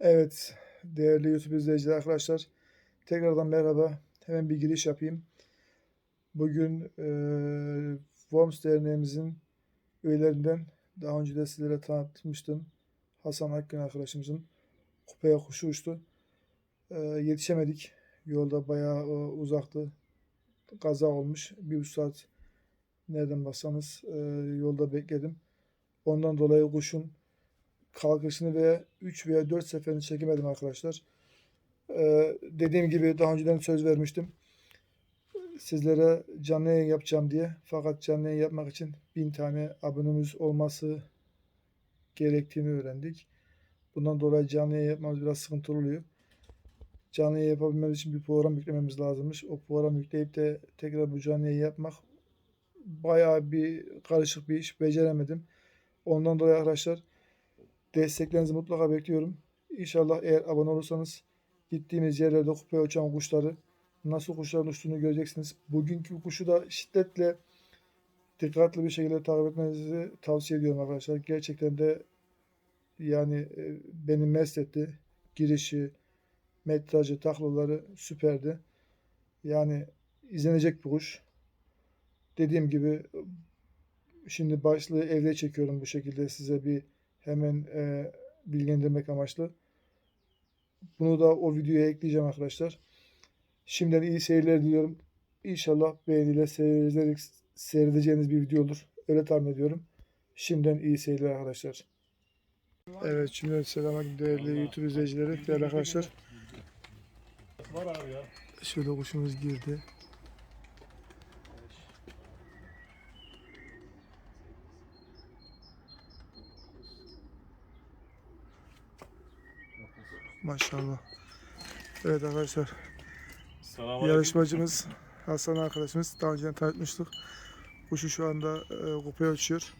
Evet, değerli YouTube izleyiciler arkadaşlar. Tekrardan merhaba. Hemen bir giriş yapayım. Bugün eee Worms Derneğimizin üyelerinden daha önce de sizlere tanıtmıştım. Hasan Akgün arkadaşımızın kupaya kuşu uçtu. Eee, yetişemedik. Yolda bayağı e, uzaktı. Kaza olmuş. Bir buçuk saat nereden baksanız eee, yolda bekledim. Ondan dolayı kuşun kalkışını veya 3 veya 4 seferini çekemedim arkadaşlar. Ee, dediğim gibi daha önceden söz vermiştim. Sizlere canlı yayın yapacağım diye. Fakat canlı yayın yapmak için 1000 tane abonemiz olması gerektiğini öğrendik. Bundan dolayı canlı yayın yapmamız biraz sıkıntılı oluyor. Canlı yayın yapabilmemiz için bir program yüklememiz lazımmış. O programı yükleyip de tekrar bu canlı yayın yapmak bayağı bir karışık bir iş. Beceremedim. Ondan dolayı arkadaşlar Desteklerinizi mutlaka bekliyorum. İnşallah eğer abone olursanız gittiğimiz yerlerde kupaya uçan kuşları nasıl kuşların uçtuğunu göreceksiniz. Bugünkü kuşu da şiddetle dikkatli bir şekilde takip etmenizi tavsiye ediyorum arkadaşlar. Gerçekten de yani e, beni mest etti. Girişi, metrajı, taklaları süperdi. Yani izlenecek bir kuş. Dediğim gibi şimdi başlığı evde çekiyorum bu şekilde size bir hemen e, bilgilendirmek amaçlı. Bunu da o videoya ekleyeceğim arkadaşlar. Şimdiden iyi seyirler diliyorum. İnşallah beğeniyle seyrederek seyredeceğiniz bir video olur. Öyle tahmin ediyorum. Şimdiden iyi seyirler arkadaşlar. Evet şimdiden selamünaleyküm değerli YouTube izleyicileri, değerli arkadaşlar. Var abi ya. Şöyle kuşumuz girdi. Maşallah. Evet arkadaşlar Selamünaleyküm. yarışmacımız Hasan arkadaşımız daha önceden tanıtmıştık. Kuşu şu anda e, kupaya uçuyor.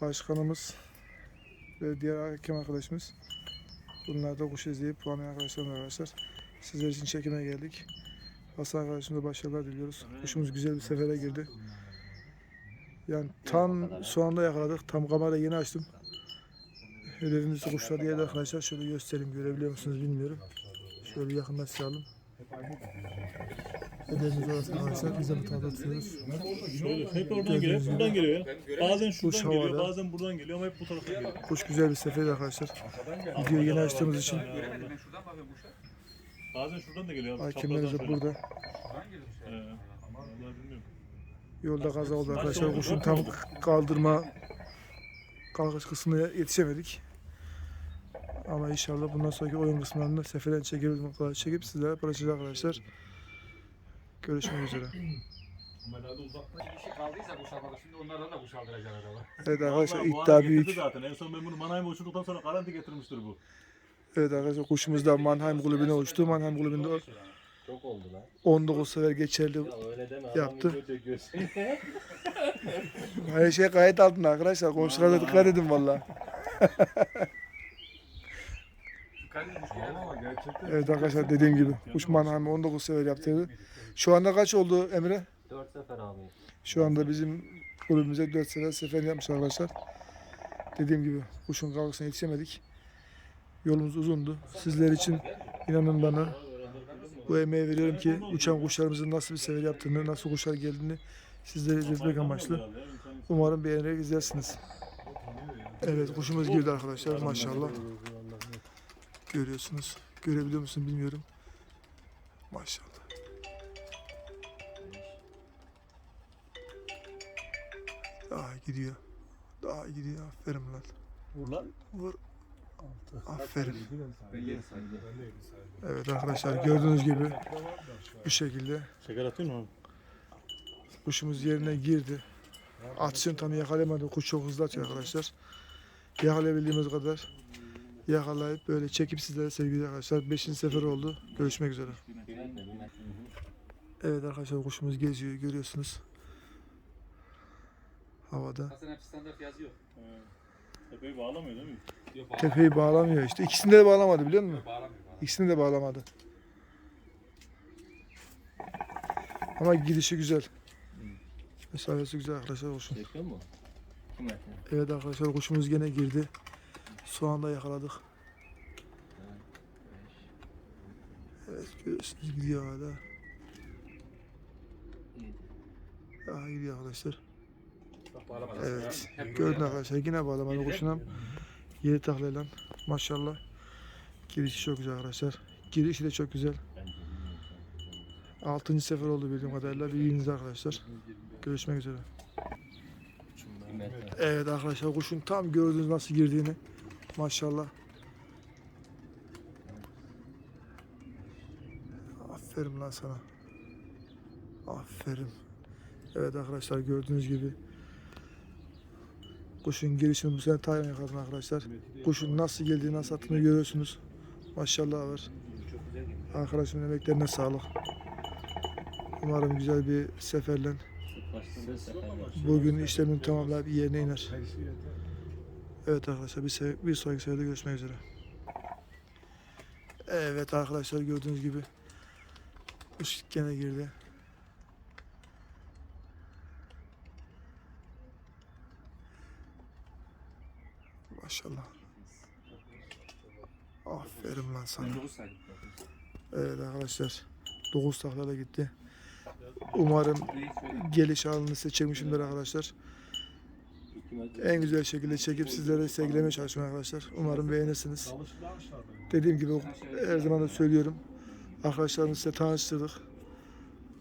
Başkanımız ve diğer hakem arkadaşımız. Bunlar da kuş izleyip puanlayan arkadaşlarım arkadaşlar. Sizler için çekime geldik. Hasan arkadaşımıza başarılar diliyoruz. Kuşumuz güzel bir sefere girdi. Yani tam şu anda yakaladık. Tam kamerayı yeni açtım. Hedefimiz kuşlar yerde arkadaşlar. Şöyle göstereyim. Görebiliyor musunuz bilmiyorum. Şöyle yakınlaştıralım. Hedefimiz orası arkadaşlar. Biz de bu tarafta tutuyoruz. Şöyle, hep oradan geliyor, hep buradan geliyor ya. Bazen Kuş şuradan geliyor, havada. bazen buradan geliyor ama hep bu tarafa geliyor. Kuş güzel bir seferdi arkadaşlar. Videoyu yeni açtığımız için Bazen şuradan da geliyor abi. hakemlerimiz de çaprazdan burada. falan. Ee, vallahi bilmiyorum. Yolda kaza oldu arkadaşlar. Kuşun tam kaldırma kalkış kısmına yetişemedik. Ama inşallah bundan sonraki oyun kısımlarında seferen çekebildiğim kadar çekip sizlere paylaşacağız arkadaşlar. Görüşmek üzere. Bir kişi kaldıysa boşalmadı. Şimdi onlardan da boşaldıracak araba. Evet arkadaşlar Vallahi bu iddia getirdi büyük. Zaten. En son ben bunu Mannheim'a uçurduktan sonra garanti getirmiştir bu. Evet arkadaşlar kuşumuz da Mannheim kulübüne uçtu. Mannheim kulübünde Çok oldu lan. 19 sefer geçerli. Öyle deme. Yaptı. Her şey gayet altında arkadaşlar. Komşulara da dikkat edin valla. Evet arkadaşlar dediğim gibi kuş Mannheim 19 sefer yaptıydı. Şu anda kaç oldu Emre? 4 sefer abi. Şu anda bizim kulübümüze 4 sefer sefer yapmış arkadaşlar. Dediğim gibi kuşun kalkısına yetişemedik. Yolumuz uzundu. Sizler için inanın bana bu emeği veriyorum ki uçan kuşlarımızın nasıl bir sefer yaptığını, nasıl kuşlar geldiğini sizlere izletmek amaçlı. Umarım beğenerek izlersiniz. Evet kuşumuz girdi arkadaşlar maşallah. Görüyorsunuz. Görebiliyor musun bilmiyorum. Maşallah. Daha gidiyor. Daha gidiyor. Aferin lan. Vur lan. Vur. Aferin. Evet arkadaşlar gördüğünüz gibi bu şekilde Şeker atayım mı kuşumuz yerine girdi. Atışını tam yakalayamadı. Kuş çok hızlı atıyor arkadaşlar. Yakalayabildiğimiz kadar yakalayıp böyle çekip sizlere sevgili arkadaşlar. Beşinci sefer oldu. Görüşmek üzere. Evet arkadaşlar kuşumuz geziyor görüyorsunuz. Havada. Hasan hep standart yazıyor. Tepeyi bağlamıyor değil mi? Yok bağlamıyor. Tepeyi bağlamıyor işte. İkisini de bağlamadı biliyor musun? Bağlamıyor. bağlamıyor. İkisini de bağlamadı. Ama gidişi güzel. Mesafesi güzel arkadaşlar. Çekiyor mu? Yapıyor? Evet arkadaşlar kuşumuz gene girdi. Son anda yakaladık. Evet görüyorsunuz gidiyor hala. Daha gidiyor arkadaşlar. Evet. Gördün arkadaşlar yine bağlamalı kuşuna. Yedi taklayla. Maşallah. Girişi çok güzel arkadaşlar. Girişi de çok güzel. Altıncı sefer oldu bildiğim kadarıyla. Bilginiz arkadaşlar. Görüşmek üzere. Evet arkadaşlar kuşun tam gördüğünüz nasıl girdiğini. Maşallah. Aferin lan sana. Aferin. Evet arkadaşlar gördüğünüz gibi kuşun girişini bu sene Tayvan yakaladım arkadaşlar. Kuşun nasıl geldiğini nasıl attığını görüyorsunuz. Maşallah var. Arkadaşımın emeklerine sağlık. Umarım güzel bir seferle bugün işlemin tamamlayıp yerine iner. Evet arkadaşlar bir, bir sonraki seferde görüşmek üzere. Evet arkadaşlar gördüğünüz gibi kuş gene girdi. Maşallah. Aferin lan sana. Evet arkadaşlar. 9 takla gitti. Umarım geliş anını size çekmişimdir arkadaşlar. En güzel şekilde çekip sizlere sergilemeye çalışıyorum arkadaşlar. Umarım beğenirsiniz. Dediğim gibi her zaman da söylüyorum. Arkadaşlarımızı size tanıştırdık.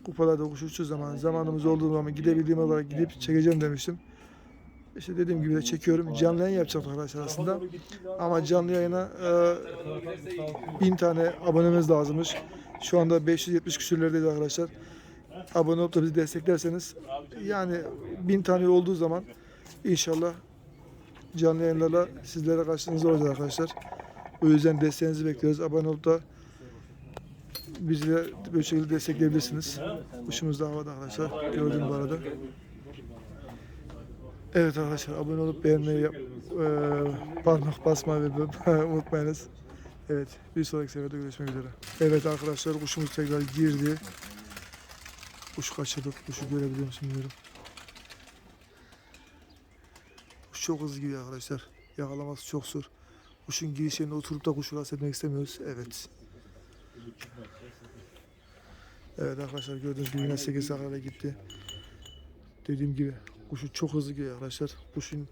Kupalarda kuş uçtuğu zaman, zamanımız olduğu zaman gidebildiğim olarak gidip çekeceğim demiştim. İşte dediğim gibi de çekiyorum. Canlı yayın yapacaktık arkadaşlar aslında. Ama canlı yayına e, 1000 tane abonemiz lazımmış. Şu anda 570 küsürlerdeyiz arkadaşlar. Abone olup da bizi desteklerseniz yani 1000 tane olduğu zaman inşallah canlı yayınlarla sizlere karşınızda olacağız arkadaşlar. O yüzden desteğinizi bekliyoruz. Abone olup da bizi de böyle şekilde destekleyebilirsiniz. Kuşumuz da havada arkadaşlar. Gördüğüm bu arada. Evet arkadaşlar abone olup beğenmeyi yap, eee, parmak basmayı unutmayınız. Evet bir sonraki seferde görüşmek üzere. Evet arkadaşlar kuşumuz tekrar girdi. Kuş kaçırdık. Kuşu görebiliyor musun bilmiyorum. Kuş çok hızlı gidiyor arkadaşlar. Yakalaması çok zor. Kuşun giriş yerine oturup da kuşu rahatsız etmek istemiyoruz. Evet. Evet arkadaşlar gördüğünüz gibi yine 8 saklara gitti. Dediğim gibi kuşu çok hızlı gidiyor arkadaşlar. Kuşun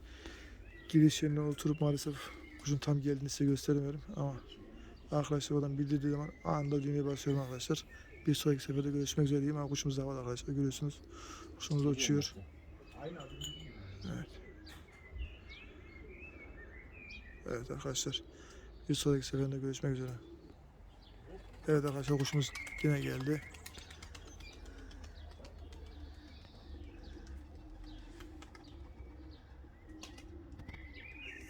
giriş yerine oturup maalesef kuşun tam geldiğini size gösteremiyorum ama arkadaşlar oradan bildirdiği zaman anında düğmeye basıyorum arkadaşlar. Bir sonraki seferde görüşmek üzere diyeyim ama kuşumuz da var arkadaşlar görüyorsunuz. Kuşumuz uçuyor. Evet. Evet arkadaşlar. Bir sonraki seferinde görüşmek üzere. Evet arkadaşlar kuşumuz yine geldi.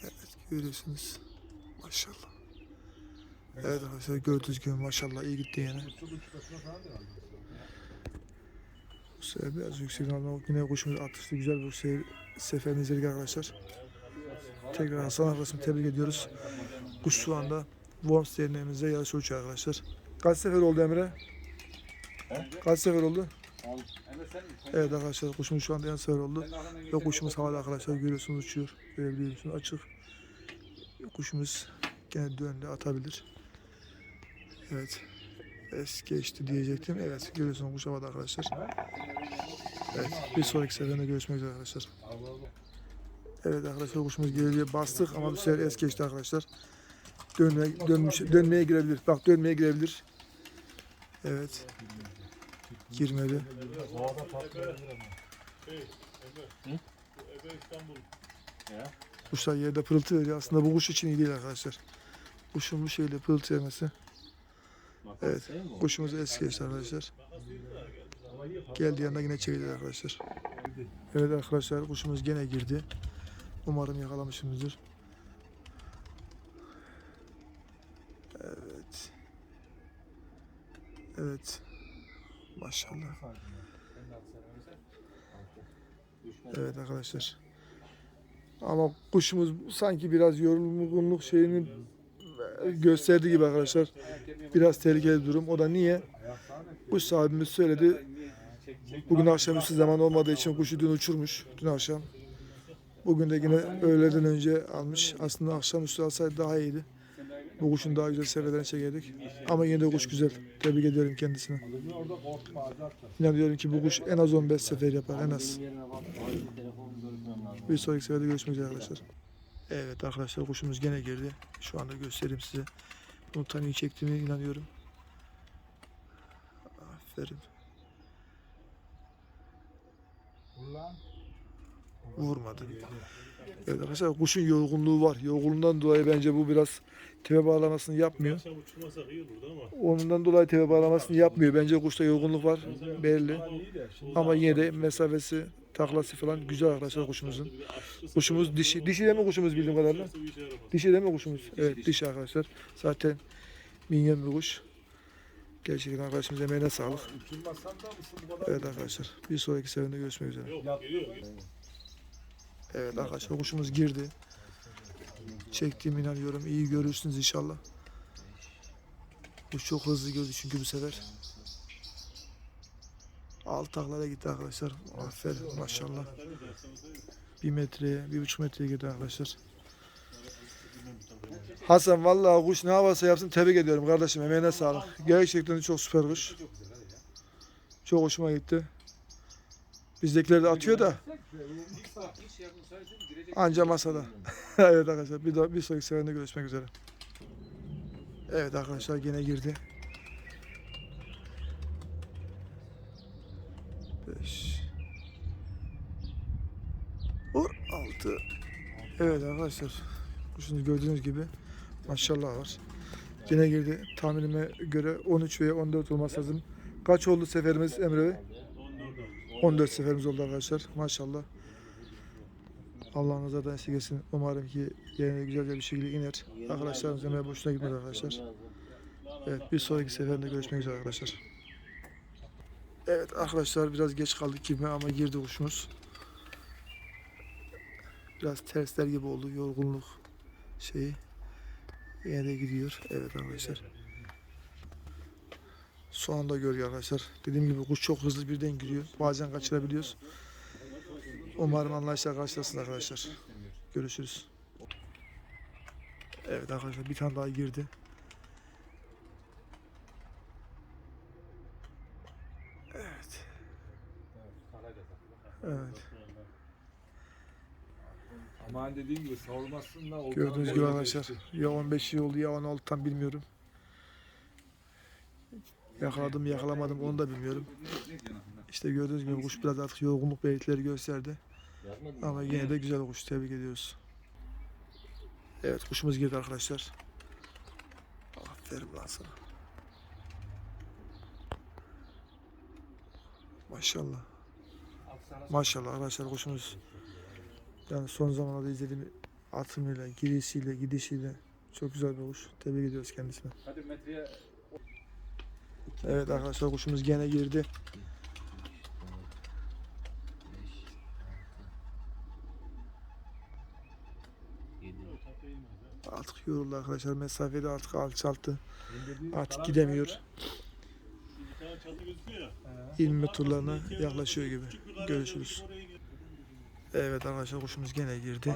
Evet görüyorsunuz. Maşallah. Evet arkadaşlar gördüğünüz gibi maşallah iyi gitti yine. Bu sefer biraz yüksek alma yine kuşumuz atıştı güzel bir se seferini izledik arkadaşlar. Tekrar Hasan arkadaşımı tebrik ediyoruz. Kuş şu anda Worms derneğimizde yarış uçuyor arkadaşlar. Kaç sefer oldu Emre? Kaç sefer oldu? Evet arkadaşlar kuşumuz şu anda yan sefer oldu. Ve kuşumuz havada arkadaşlar görüyorsunuz uçuyor. Görebiliyor musunuz? Açık. Kuşumuz gene döndü atabilir. Evet. Es geçti diyecektim. Evet görüyorsunuz kuş havada arkadaşlar. Evet bir sonraki seferinde görüşmek üzere arkadaşlar. Evet arkadaşlar kuşumuz geriye bastık ama bu sefer es geçti arkadaşlar. Dönmeye, dönmüş, dönmeye girebilir. Bak dönmeye girebilir. Evet. Girmedi. Kuşlar yerde pırıltı veriyor. Aslında bu kuş için iyi değil arkadaşlar. Kuşun bu şeyle pırıltı vermesi. Evet. Kuşumuz eski geçti arkadaşlar. Geldi yanına yine çekildi arkadaşlar. Evet arkadaşlar kuşumuz gene girdi. Umarım yakalamışımızdır. Evet. Evet. Maşallah. Evet arkadaşlar. Ama kuşumuz sanki biraz yorulgunluk şeyini gösterdi gibi arkadaşlar. Biraz tehlikeli durum. O da niye? Kuş sahibimiz söyledi. Bugün akşamüstü zaman olmadığı için kuşu dün uçurmuş. Dün akşam. Bugün de yine öğleden önce almış. Aslında akşamüstü alsaydı daha iyiydi. Bu kuşun daha güzel seviyelerini çekerdik. Ama yine de kuş güzel. Tebrik ediyorum kendisine. İnanıyorum ki bu kuş en az 15 sefer yapar en az. Bir sonraki seferde görüşmek üzere arkadaşlar. Evet arkadaşlar kuşumuz gene girdi. Şu anda göstereyim size. Bunu tam iyi çektiğime inanıyorum. Aferin. Vurmadı. Evet arkadaşlar kuşun yorgunluğu var. Yorgunluğundan dolayı bence bu biraz tepe bağlamasını yapmıyor. Ondan dolayı tepe bağlamasını yapmıyor. Bence kuşta yorgunluk var belli. Ama yine de mesafesi, taklası falan güzel arkadaşlar kuşumuzun. Kuşumuz dişi. Dişi de mi kuşumuz bildiğim kadarıyla? Dişi de mi kuşumuz? Evet dişi arkadaşlar. Zaten minyon bir kuş. Gerçekten arkadaşımız emeğine sağlık. Evet arkadaşlar. Bir sonraki seferinde görüşmek üzere. Evet arkadaşlar kuşumuz girdi. Çektiğime inanıyorum. İyi görürsünüz inşallah. Kuş çok hızlı gördü çünkü bu sefer. Alt taklara gitti arkadaşlar. Aferin maşallah. Bir metreye, bir buçuk metreye gitti arkadaşlar. Hasan vallahi kuş ne havası yapsın tebrik ediyorum kardeşim. Emeğine sağlık. Gerçekten çok süper kuş. Çok hoşuma gitti. Bizdekileri de atıyor da anca masada. evet arkadaşlar bir, daha, bir sonraki seferinde görüşmek üzere. Evet arkadaşlar yine girdi. 5 Vur 6 Evet arkadaşlar kuşunuz gördüğünüz gibi maşallah var. Yine girdi. Tahminime göre 13 veya 14 olması lazım. Kaç oldu seferimiz Emre Bey? 14 seferimiz oldu arkadaşlar. Maşallah. Allah nazardan esirgesin. Umarım ki yerine güzelce bir şekilde iner. Arkadaşlarımız emeği boşuna gitmedi arkadaşlar. Evet bir sonraki seferinde görüşmek üzere arkadaşlar. Evet arkadaşlar biraz geç kaldık gibi ama girdi kuşumuz. Biraz tersler gibi oldu yorgunluk şeyi. Yine de gidiyor. Evet arkadaşlar. Son anda görüyor arkadaşlar. Dediğim gibi kuş çok hızlı birden giriyor. Bazen kaçırabiliyoruz. Umarım anlayışla karşılasın arkadaşlar. Görüşürüz. Evet arkadaşlar bir tane daha girdi. Evet. Evet. Aman dediğim gibi savurmasın da oldu. Gördüğünüz gibi arkadaşlar. Ya 15 yıl oldu ya 16 tam bilmiyorum. Yakaladım yakalamadım onu da bilmiyorum. İşte gördüğünüz gibi kuş biraz artık yorgunluk belirtileri gösterdi. Ama yine de güzel kuş tebrik ediyoruz. Evet kuşumuz girdi arkadaşlar. Aferin lan sana. Maşallah. Maşallah arkadaşlar kuşumuz yani son zamanlarda izlediğim atımıyla, girişiyle, gidişiyle çok güzel bir kuş. Tebrik ediyoruz kendisine. Hadi metreye Evet arkadaşlar kuşumuz gene girdi. Artık yoruldu arkadaşlar. Mesafede artık alçalttı. Artık gidemiyor. Bir tane çatı gözüküyor ya. 20 turlarına yaklaşıyor gibi. Görüşürüz. Evet arkadaşlar kuşumuz gene girdi.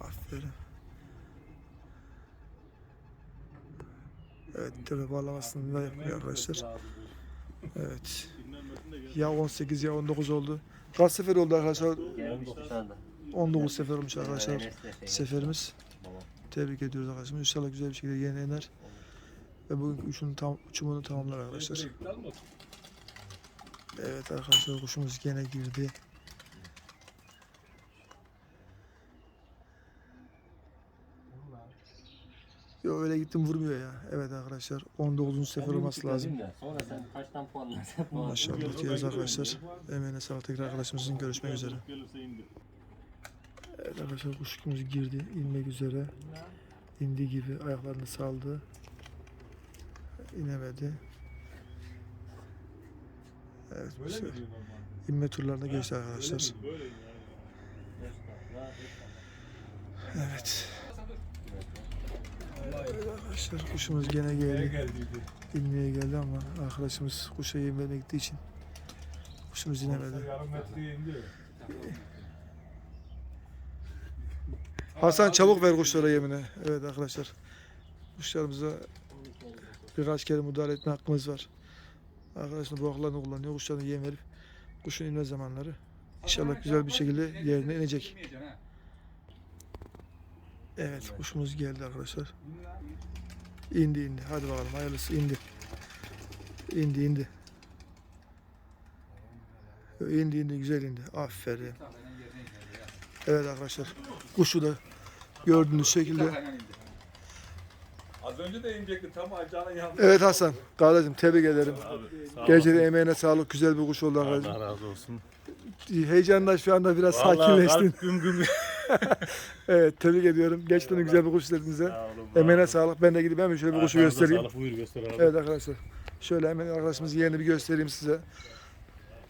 Aferin. Evet tepe bağlamasını da yapıyor arkadaşlar. Evet. Ya 18 ya 19 oldu. Kaç sefer oldu arkadaşlar? Gelmiş tane de. 19 sefer olmuş arkadaşlar seferimiz. Tebrik ediyoruz arkadaşlar. İnşallah güzel bir şekilde yeni iner. Ve bugün uçunun tam, uçumunu tamamlar arkadaşlar. Evet arkadaşlar kuşumuz gene girdi. Yok öyle gittim vurmuyor ya. Evet arkadaşlar 19. sefer olması lazım. Sonra sen kaçtan puanlarsın puan. Maşallah diyoruz arkadaşlar. Emeğine sağlık tekrar arkadaşımızın görüşmek üzere. Gelirse indi. Evet arkadaşlar kuşkumuz girdi. inmek üzere. İndi gibi ayaklarını saldı. İnemedi. Evet bu sefer inme turlarına geçti arkadaşlar. Böyle yani. Evet. Evet arkadaşlar kuşumuz gene geldi. İnmeye geldi ama arkadaşımız kuşa yem vermeye gittiği için kuş Kuşumuz inemedi. Hasan çabuk ver kuşlara yemini. Evet arkadaşlar. Kuşlarımıza birkaç kere müdahale etme hakkımız var. Arkadaşlar bu haklarını kullanıyor. Kuşlarına yem verip kuşun inme zamanları. İnşallah güzel bir şekilde yerine inecek. Evet kuşumuz geldi arkadaşlar. İndi indi. Hadi bakalım hayırlısı indi. İndi indi. İndi indi güzel indi. Aferin. Evet arkadaşlar. Kuşu da gördüğünüz şekilde. Az önce de inecekti tam acağına yandı. Evet Hasan. Kardeşim tebrik ederim. Abi, sağ Gece de olasın. emeğine sağlık. Güzel bir kuş oldu arkadaşım. Allah razı olsun. Heyecanla şu anda biraz Vallahi sakinleştin. kalp güm güm. Evet tebrik ediyorum. Gerçekten güzel bir kuş istediğinize. Emeğine sağlık. Ben de gidip hemen şöyle bir kuşu göstereyim. Sağlık buyur göster abi. Evet arkadaşlar. Şöyle hemen arkadaşımızın yerini bir göstereyim size.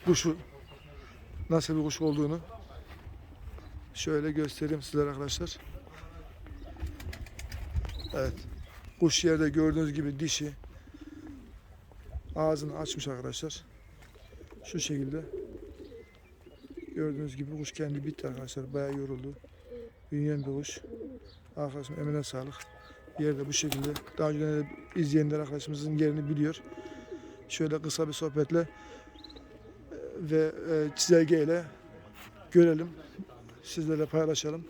Kuşu nasıl bir kuş olduğunu. Şöyle göstereyim sizlere arkadaşlar. Evet. Kuş yerde gördüğünüz gibi dişi. Ağzını açmış arkadaşlar. Şu şekilde. Gördüğünüz gibi kuş kendi bitti arkadaşlar. Bayağı yoruldu. Büyüyen bir kuş. Arkadaşım emine sağlık. Yerde bu şekilde. Daha önce de izleyenler arkadaşımızın yerini biliyor. Şöyle kısa bir sohbetle e, ve e, çizelgeyle görelim. Sizlerle paylaşalım.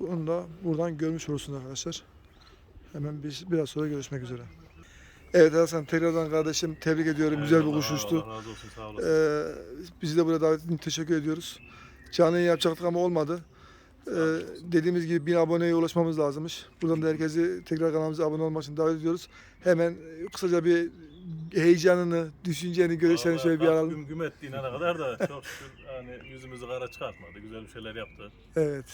Bunu da buradan görmüş olursunuz arkadaşlar. Hemen biz biraz sonra görüşmek üzere. Evet Hasan tekrardan kardeşim tebrik ediyorum. Güzel bir kuş Eyvallah, uçtu. Allah razı olsun sağ olasın. Ee, bizi de buraya davet için teşekkür ediyoruz. Canlı yayın yapacaktık ama olmadı. Ee, dediğimiz gibi 1000 aboneye ulaşmamız lazımmış. Buradan da herkesi tekrar kanalımıza abone olmak için davet ediyoruz. Hemen e, kısaca bir heyecanını, düşünceni, görüşlerini şöyle bir alalım. Güm güm ettiğine kadar da çok şükür hani yüzümüzü kara çıkartmadı. Güzel bir şeyler yaptı. Evet.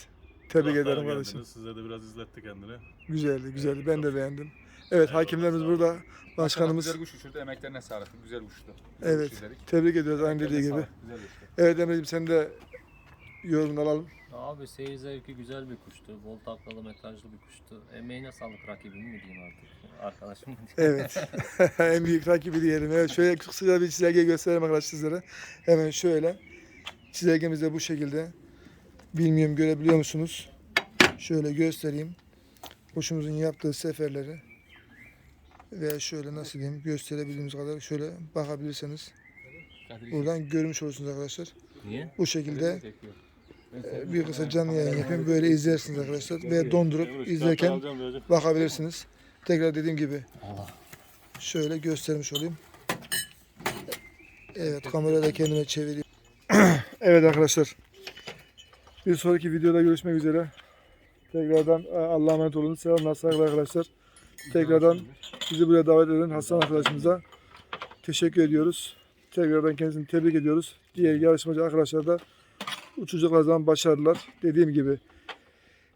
Tebrik Kulaklar ederim geldiniz, kardeşim. Size de biraz izletti kendini. Güzeldi, güzeldi. Ben de beğendim. Evet, hakimlerimiz burada. Başkanımız. Güzel kuş uçurdu. Emeklerine sağlık. Güzel uçtu. Güzel Evet. kuş. Tebrik ediyoruz aynı dediği gibi. Güzel uçtu. Evet Emre'ciğim sen de yorumunu alalım. Abi seyir zevki güzel bir kuştu. Bol taklalı metrajlı bir kuştu. Emeğine sağlık rakibim mi diyeyim artık. Arkadaşım mı diyeyim. Evet. en büyük rakibi diyelim. Evet şöyle kısaca bir çizelge göstereyim arkadaşlar sizlere. Hemen şöyle. Çizelgemiz de bu şekilde. Bilmiyorum görebiliyor musunuz? Şöyle göstereyim. Kuşumuzun yaptığı seferleri. Ve şöyle nasıl diyeyim gösterebildiğimiz kadar şöyle bakabilirseniz. Buradan görmüş olursunuz arkadaşlar. Niye? Bu şekilde e, bir kısa canlı yayın yapayım. Böyle izlersiniz arkadaşlar. Ve dondurup izlerken bakabilirsiniz. Tekrar dediğim gibi şöyle göstermiş olayım. Evet kamerayı da kendime çevireyim. evet arkadaşlar. Bir sonraki videoda görüşmek üzere. Tekrardan e, Allah'a emanet olun. Selamlar saygılar arkadaşlar. Tekrardan bizi buraya davet eden Hasan arkadaşımıza teşekkür ediyoruz. Tekrardan kendisini tebrik ediyoruz. Diğer yarışmacı arkadaşlar da uçacaklar zaman başarılar. Dediğim gibi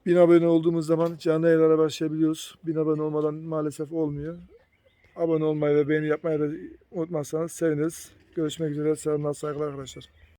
1000 abone olduğumuz zaman canlı yayınlara başlayabiliyoruz. 1000 abone olmadan maalesef olmuyor. Abone olmayı ve beğeni yapmayı da unutmazsanız seviniriz. Görüşmek üzere. Selamlar, saygılar arkadaşlar.